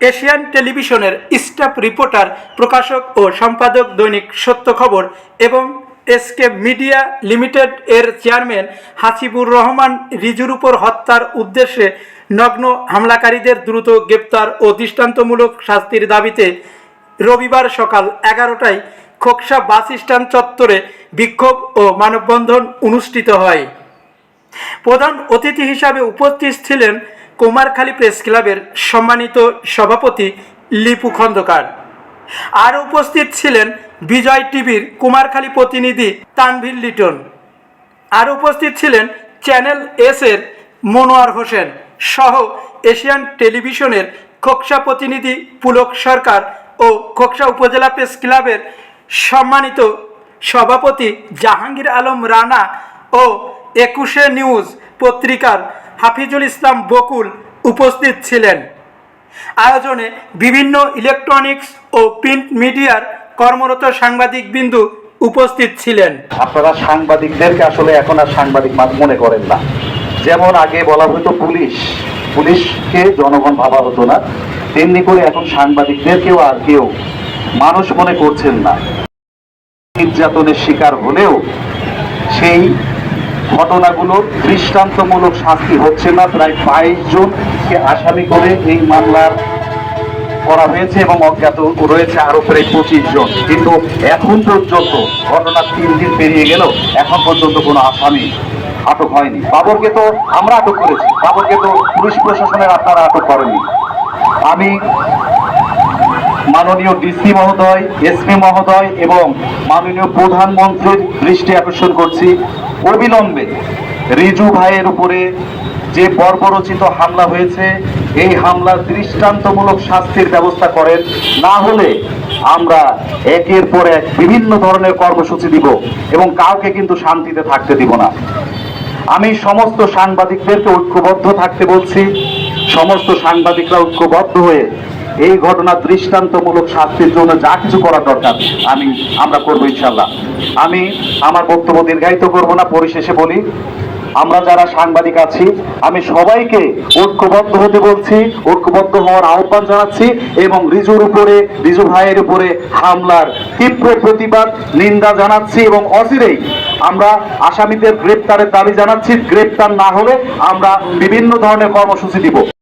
Asian টেলিভিশনের staff reporter, প্রকাশক ও সম্পাদক দৈনিক সত্য খবর এবং এসকে মিডিয়া লিমিটেড এর চেয়ারম্যান হাসিবুর রহমান রিজুর উপর হত্যার উদ্দেশ্যে নগ্ন হামলাকারীদের দ্রুত গ্রেপ্তার ও দৃষ্টান্তমূলক শাস্তির দাবিতে রবিবার সকাল এগারোটায় খোকসা বাস স্ট্যান্ড চত্বরে বিক্ষোভ ও মানববন্ধন অনুষ্ঠিত হয়। প্রধান অতিথি হিসাবে উপস্থিত ছিলেন কুমারখালী প্রেস ক্লাবের সম্মানিত সভাপতি লিপু খন্দকার। আর উপস্থিত ছিলেন বিজয় টিভির কুমারখালী প্রতিনিধি তানভীর লিটন। আর উপস্থিত ছিলেন চ্যানেল এস এর মনোয়ার হোসেন সহ এশিয়ান টেলিভিশনের খোকসা প্রতিনিধি পুলক সরকার ও খোকসা উপজেলা প্রেস ক্লাবের সম্মানিত সভাপতি জাহাঙ্গীর আলম রানা ও একুশে নিউজ পত্রিকার হাফিজুল ইসলাম বকুল উপস্থিত ছিলেন। আয়োজনে বিভিন্ন ইলেকট্রনিক্স ও প্রিন্ট মিডিয়ার কর্মরত সাংবাদিক বিন্দু উপস্থিত ছিলেন। আপনারা সাংবাদিকদেরকে আসলে এখন আর সাংবাদিক মনে করেন না। যেমন আগে বলা হতো পুলিশ। পুলিশকে জনগণ ভাবা হতো না। তেমনি করে এখন সাংবাদিকদেরকেও আর কেউ মানুষ মনে করছেন না। নির্যাতনের শিকার হলেও সেই ঘটনাগুলোর দৃষ্টান্তমূলক শাস্তি হচ্ছে না। প্রায় বাইশ জনকে আসামি করে এই মামলার করা হয়েছে এবং অজ্ঞাত রয়েছে আরও প্রায় পঁচিশ জন। কিন্তু এখন পর্যন্ত ঘটনা তিন দিন পেরিয়ে গেল, এখন পর্যন্ত কোনো আসামি আটক হয়নি। বাবরকে তো আমরা আটক করেছি। বাবরকে তো পুলিশ প্রশাসনের আপনারা আটক করেনি আমি মাননীয় ডিসি মহোদয়, এসপি মহোদয় এবং মাননীয় প্রধানমন্ত্রীর দৃষ্টি আকর্ষণ করছি। অবিলম্বে রিজু ভাইয়ের উপরে যে বর্বরচিত হামলা হয়েছে, এই হামলার দৃষ্টান্তমূলক শাস্তির ব্যবস্থা করেন। না হলে আমরা একের পর এক বিভিন্ন ধরনের কর্মসূচি দিব এবং কাউকে কিন্তু শান্তিতে থাকতে দিব না। আমি সমস্ত সাংবাদিকদেরকে ঐক্যবদ্ধ থাকতে বলছি। সমস্ত সাংবাদিকরা ঐক্যবদ্ধ হয়ে এই ঘটনা দৃষ্টান্তমূলক শাস্তির জন্য যা কিছু করার দরকার, আমি, আমরা করব ইনশাল্লাহ আমি আমার বক্তব্য দীর্ঘায়িত করব না, পরিশেষে বলি, আমরা যারা সাংবাদিক আছি, আমি সবাইকে ঐক্যবদ্ধ হতে বলছি, ঐক্যবদ্ধ হওয়ার আহ্বান জানাচ্ছি এবং রিজুর উপরে, রিজু ভাইয়ের উপরে হামলার তীব্র প্রতিবাদ, নিন্দা জানাচ্ছি এবং অচিরেই আমরা আসামিদের গ্রেপ্তারের দাবি জানাচ্ছি। গ্রেপ্তার না হলে আমরা বিভিন্ন ধরনের কর্মসূচি দিব।